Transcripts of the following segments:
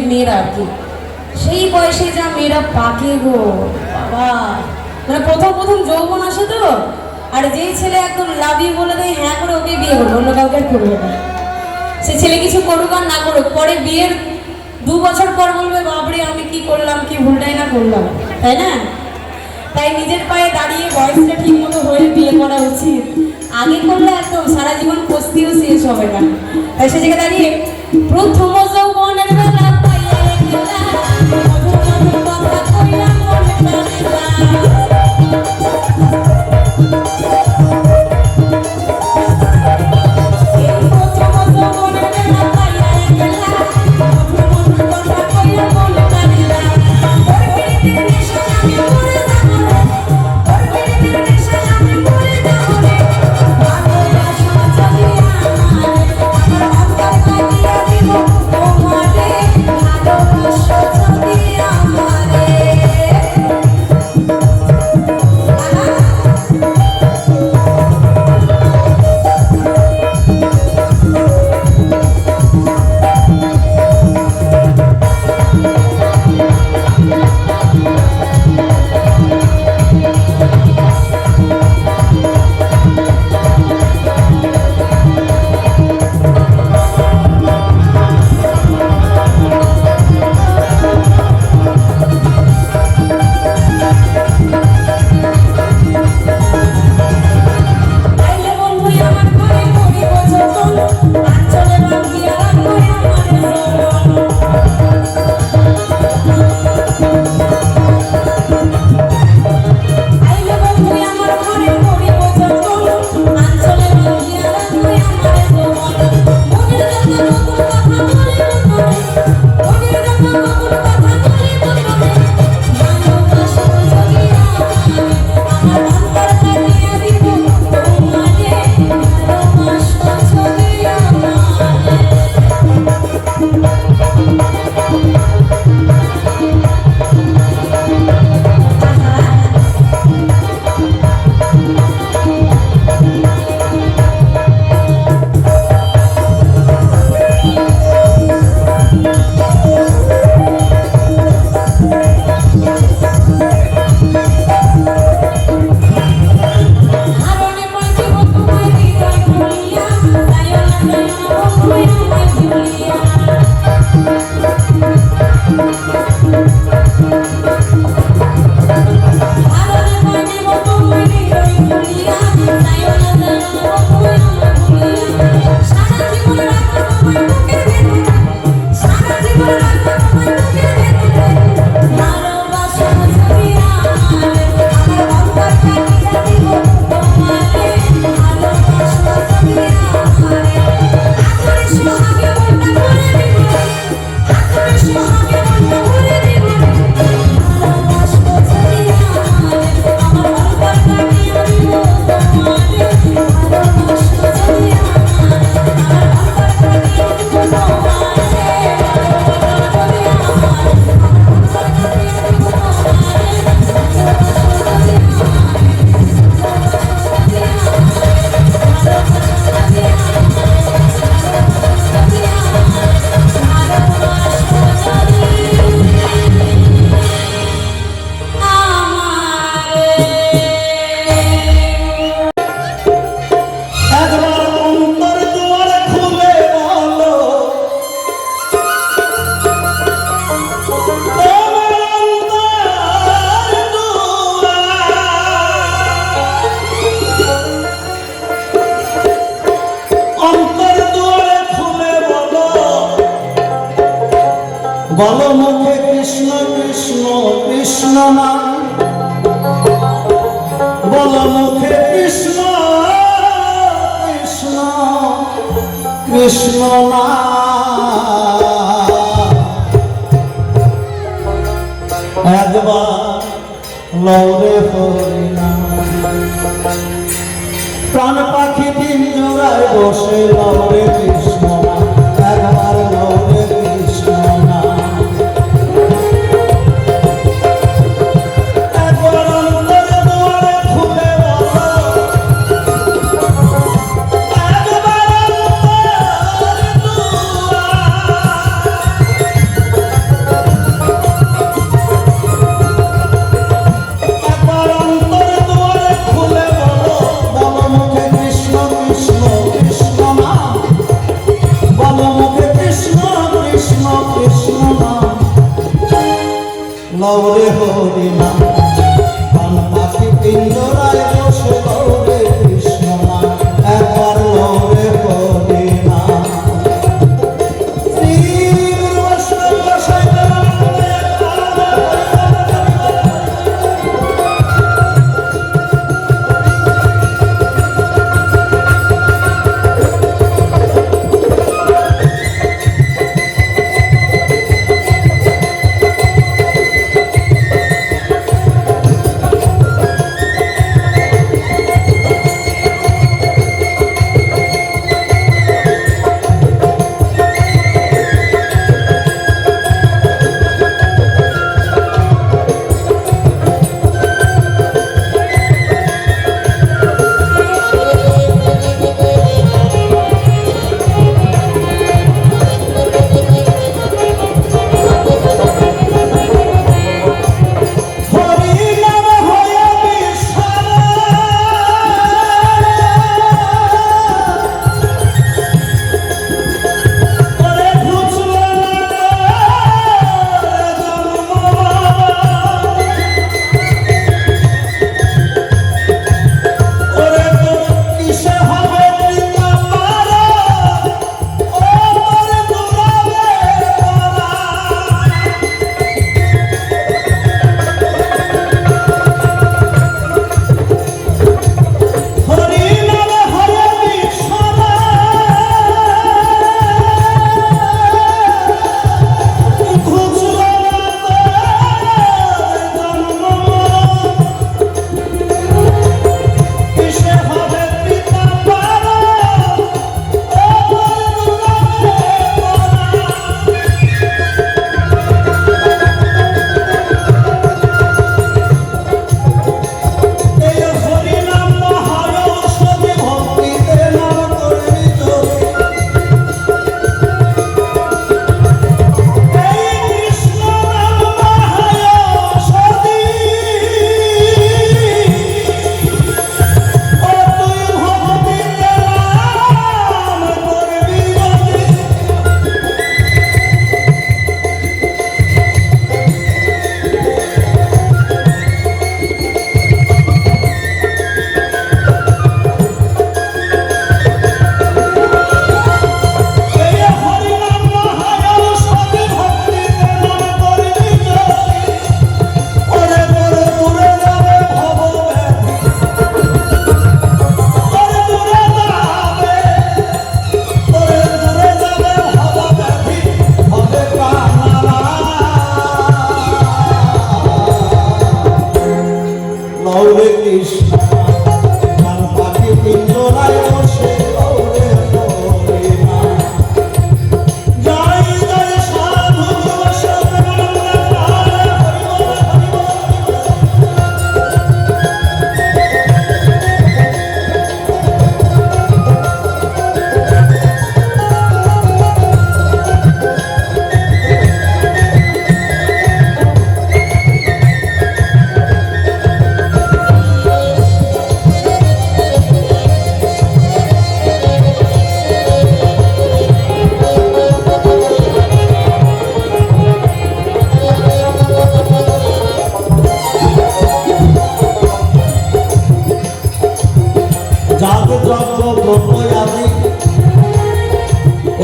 বয়সের মেয়েরা কি। সেই বয়সে যা মেয়েরা পাকে গো, বাবা। মানে প্রথম প্রথম যৌবন আসে তো। আর যে ছেলে একদম লাভি বলে দেয় হ্যাঁ করে ওকে বিয়ে করবে, অন্য কাউকে আর করবে না। সে ছেলে কিছু করুক আর না করুক, পরে বিয়ের দু বছর পর বলবে বাবরে আমি কি করলাম, কি ভুলটাই না করলাম। তাই না? তাই নিজের পায়ে দাঁড়িয়ে বয়সটা ঠিক মতো হয়ে বিয়ে করা উচিত। আগে করলে একদম সারা জীবন কস্তিও শেষ হবে না। তাই সে জায়গায় দাঁড়িয়ে প্রথম কৃষ্ণ কৃষ্ণ কৃষ্ণ না একবার লৌরে হরিনা প্রাণ পাখি তিন জোড়ায় বসে লৌরে কৃষ্ণ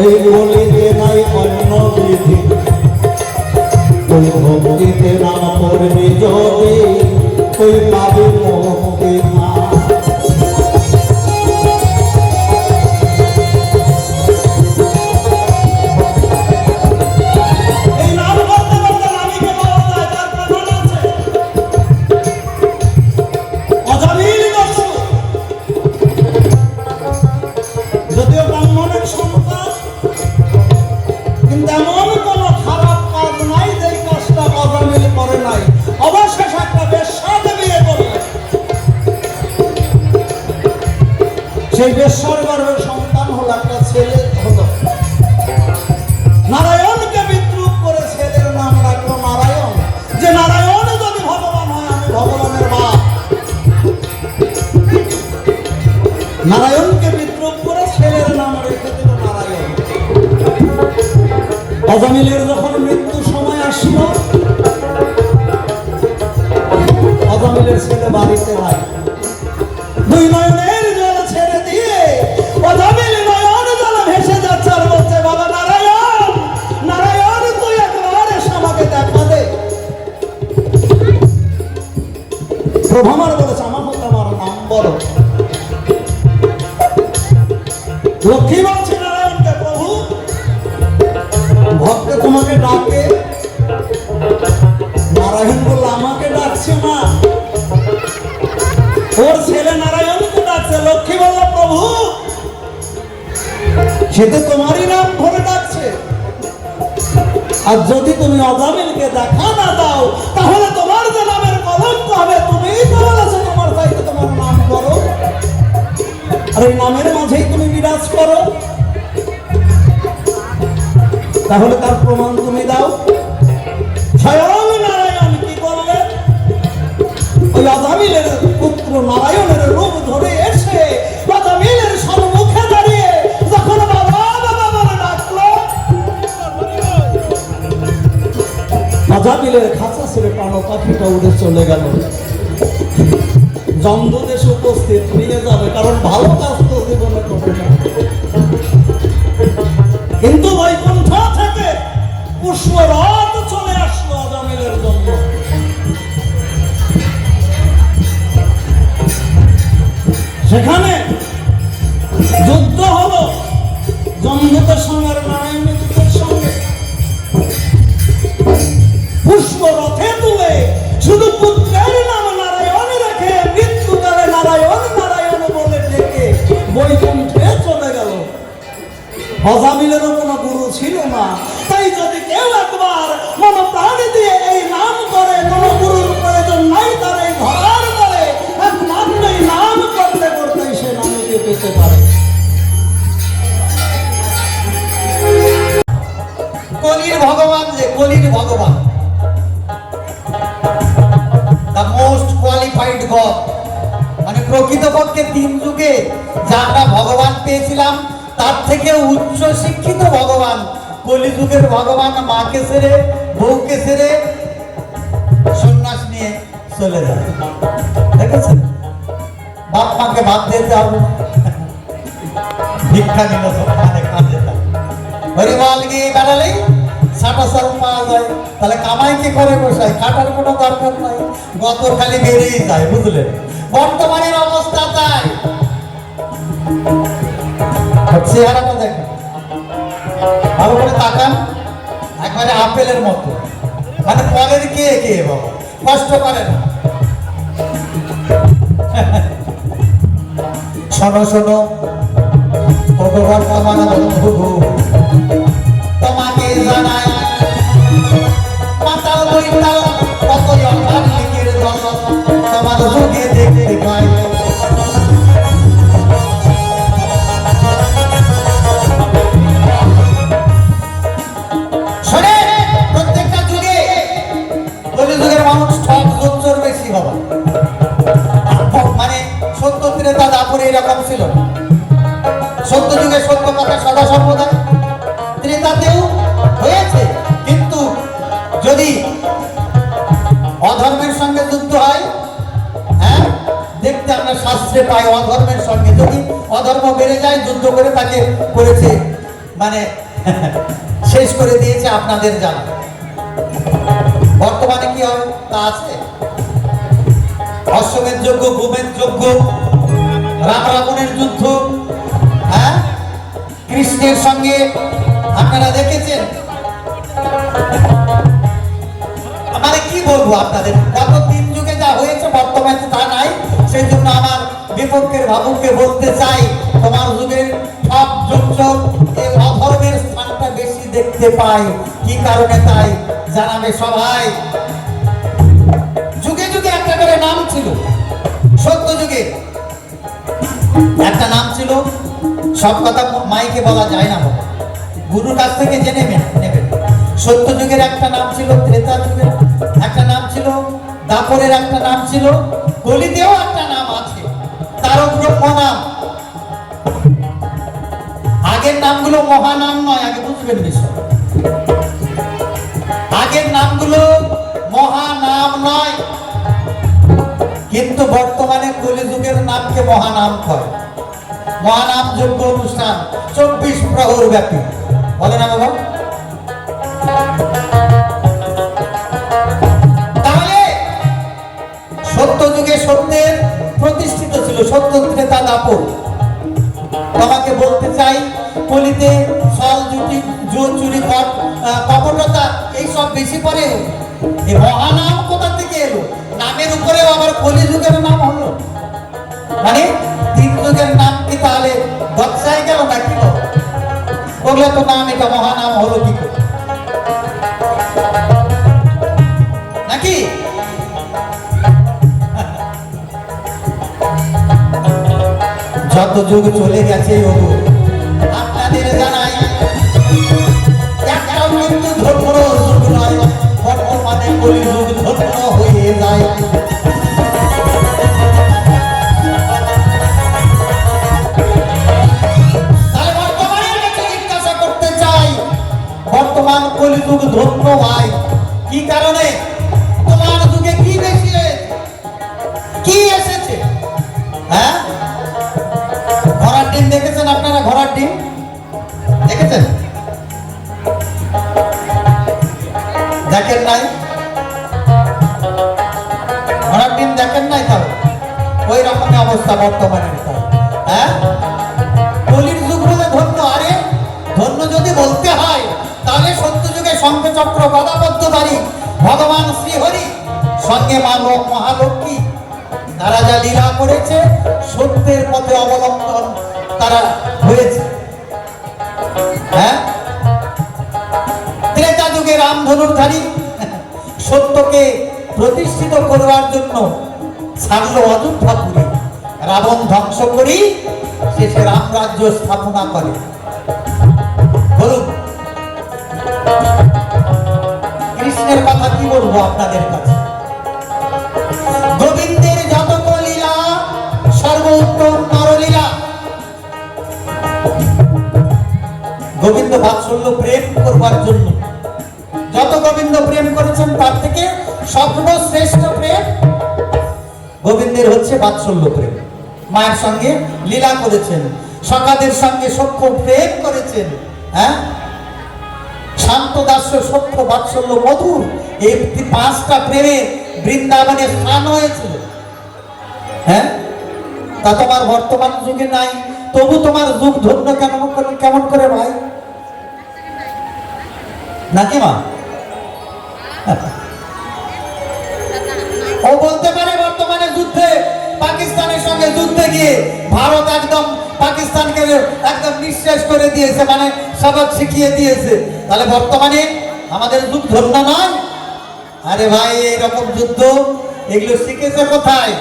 প্রেম বলিতে নাই অন্য পাবে মুক্তি না কোন খারাপ কাজ নাই যে কাজটা অজামিল করে নাই। একটা বিয়ে সেই বেশ্যার সন্তান হলো একটা ছেলে হলো। নারায়ণকে বিদ্রুপ করে ছেলের নাম রাখল নারায়ণ। যে নারায়ণ যদি ভগবান হয়, আমি ভগবানের মা। নারায়ণ অজামিলের যখন মৃত্যু সময় আসলো অজামিলের ছেলে বাড়িতে হয় দুই নয়নের জল ছেড়ে দিয়ে অজামিল নয়ন জল ভেসে যাচ্ছে আর বলছে, বাবা নারায়ণ নারায়ণ, তুই একবার এসে আমাকে দেখা দে। বলেছে আমার মতো আমার নাম বলো। লক্ষ্মী ডাকে। নারায়ণ বলল, আমাকে ডাকছে না ওর ছেলে নারায়ণকে ডাকছে। লক্ষ্মী বলল, প্রভু, সে তো তোমারই নাম ধরে ডাকছে। আর যদি তুমি অজামিলকে দেখা না দাও, তাহলে তোমার যে নামের কলঙ্ক হবে, তুমিই তো বলেছ তোমার চাইতে তোমার নাম করো আর এই নামের মাঝেই তুমি বিরাজ করো। তাহলে তার প্রমাণ অজামিলের খাঁচা ছেড়ে পানো পাখিটা উড়ে চলে গেল। জন্মদেশ উপস্থিত নিয়ে যাবে, কারণ ভালো কাজ তো জীবনে করবে না। কিন্তু বৈকুণ্ঠ থেকে পুষ্পরথ চলে আসলো অজামিলের জন্য। সেখানে যুদ্ধ হলো জমদূতের সঙ্গে অজামিলেরও কোনো গুরু ছিল না। তাই যদি কেউ একবার মন প্রাণ দিয়ে এই নাম করে কোনো গুরুর প্রয়োজন নাই তার এই ধরার করে একমাত্র এই নাম করতে করতেই সে নামকে পেতে পারে। কলির ভগবান যে কলির ভগবান। মানে প্রকৃতপক্ষে তিন যুগে যা আমরা ভগবান পেয়েছিলাম তার থেকে উচ্চ শিক্ষিত ভগবান। কলিযুগের ভগবান মাকে ছেড়ে বউকে ছেড়ে সন্ন্যাস নিয়ে চলে যায়। দেখেছেন? বাপ মাকে ভাত দিতে হবে ভিক্ষা নিল কাজে তাই হরিমাল গিয়ে বেড়ালেই সাল পাওয়া যায়। তাহলে কামাই কি করে বসায়? খাটার কোনো দরকার নাই। বেড়েই যায়, বুঝলেন? বর্তমানের চেহারাটা দেখেন। ভালো করে তাকান, একবারে আপেলের মতো। মানে পরের কে কে বাবা? কষ্ট করে না। শোনো শোনো। তোমাকে কত তোমার দেখতে আপনাদের জানা। বর্তমানে কি হয় তা আছে? অশ্বমের যোগ্য গুমের যোগ্য, রাম রাবণের যুদ্ধ হ্যাঁ? কৃষ্ণের সঙ্গে আপনারা দেখেছেন? মানে কি বলব আপনাদের? গত তিন যুগে যা হয়েছে, বর্তমানে তা নাই। সেই জন্য আমার বিপক্ষের ভাবুককে বলতে চাই, তোমার যুগের সব যুগ অধর্মের দেখতে পাই। কি কারণে তাই? জানাবে সবাই। যুগে যুগে একটা করে নাম ছিল। সত্য যুগে। একটা নাম ছিল, সব কথা মাইকে বলা যায় না। গুরুর কাছ থেকে জেনে নেবেন সত্য যুগের একটা নাম ছিল, ত্রেতা যুগের। একটা নাম ছিল, দাপরের একটা নাম ছিল কলিতেও একটা নাম আছে। তারও ব্রহ্ম নাম। আগের নামগুলো মহানাম নয়, আগে বুঝবেন বিষয় আগের নামগুলো মহানাম নয়, কিন্তু বর্তমানে কলিযুগের নামকে মহানাম কয়। মহানাম যোগ্য অনুষ্ঠান চব্বিশ প্রহর ব্যাপী। বলে না বাবা। তাহলে সত্য যুগে সত্যের প্রতিষ্ঠিত ছিল, সত্য ত্রেতা দাপর তোমাকে বলতে চাই, কলিতে ছল জুটি জোর চুরি কপটতা এইসব বেশি পরে এই মহানাম কোথা থেকে এলো? নামের উপরেও আবার কলি যুগের নাম হলো। মানে তিন যুগের নাম কি তাহলে বৎসায় গেল নাকি গো? ওগুলো তো নাম, এটা মহানাম হলো কি নাকি? যত যুগ চলে গেছে, ওগো। বর্তমানে কলি যুগ ধর্ম হয়ে যায় বর্তমান কলিযুগ শ্রীহরি সঙ্গে মানব মহালক্ষ্মী। তারা যা লীলা করেছে, সত্যের পথে অবলম্বন তারা হয়েছে। হ্যাঁ? ত্রেতা যুগে রামধনুর্ধারী সত্যকে প্রতিষ্ঠিত করবার জন্য ছাড়লো অযোধ্যাপুরী রাবণ ধ্বংস করি শেষে রামরাজ্য স্থাপনা করে। কৃষ্ণের কথা কি বলব আপনাদের কাছে? গোবিন্দের যত লীলা সর্বোত্তম নরলীলা গোবিন্দ বাৎসল্য প্রেম করবার জন্য। যত গোবিন্দ প্রেম করেছেন, তার থেকে সর্বশ্রেষ্ঠ প্রেম গোবিন্দের হচ্ছে বাৎসল্য প্রেম। মায়ের সঙ্গে লীলা করেছেন সকাদের সঙ্গে সখ্য প্রেম করেছেন হ্যাঁ? শান্ত দাস্য সখ্য বাৎসল্য, মধুর। এই পাঁচটা প্রেমে বৃন্দাবনে স্থান হয়েছিল। হ্যাঁ? তা তোমার বর্তমান যুগে নাই। তবু তোমার যুগ ধন্য করে কেমন করে ভাই? নাকি মা? ও বলতে পারে বর্তমানে যুদ্ধে, পাকিস্তানের সঙ্গে যুদ্ধে গিয়ে ভারত একদম পাকিস্তানকে একদম নিঃশেষ করে দিয়েছে মানে সবক শিখিয়ে দিয়েছে। তাহলে বর্তমানে আমাদের যুগ ধন্য নয়? আরে ভাই, এইরকম যুদ্ধ, এগুলো শিখেছে কোথায়?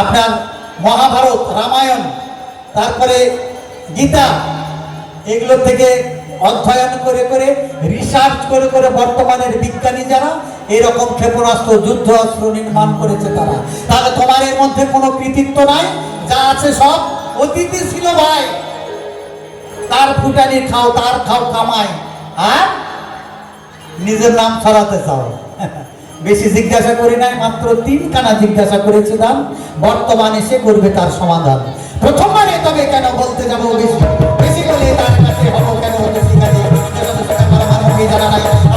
আপনার মহাভারত, রামায়ণ, তারপরে গীতা, এগুলো থেকে অধ্যয়ন করে করে রিসার্চ করে করে বর্তমানের বিজ্ঞানী যারা, এরকম ক্ষেপণাস্ত্র, যুদ্ধ অস্ত্র নির্মাণ করেছে তারা। তাহলে তোমার এর মধ্যে কোনো কৃতিত্ব নাই? যা আছে সব অতীতে ছিল ভাই। তার ফুটানি খাও, তার খাও, কামাই। আর নিজের নাম ছড়াতে চাও। বেশি জিজ্ঞাসা করি নাই, মাত্র তিন কানা জিজ্ঞাসা করেছিলাম। বর্তমানে সে করবে তার সমাধান। প্রথমবারে তবে কেন বলতে যাব? বেশি বলে তার কাছে হব কেন? জানা নাই।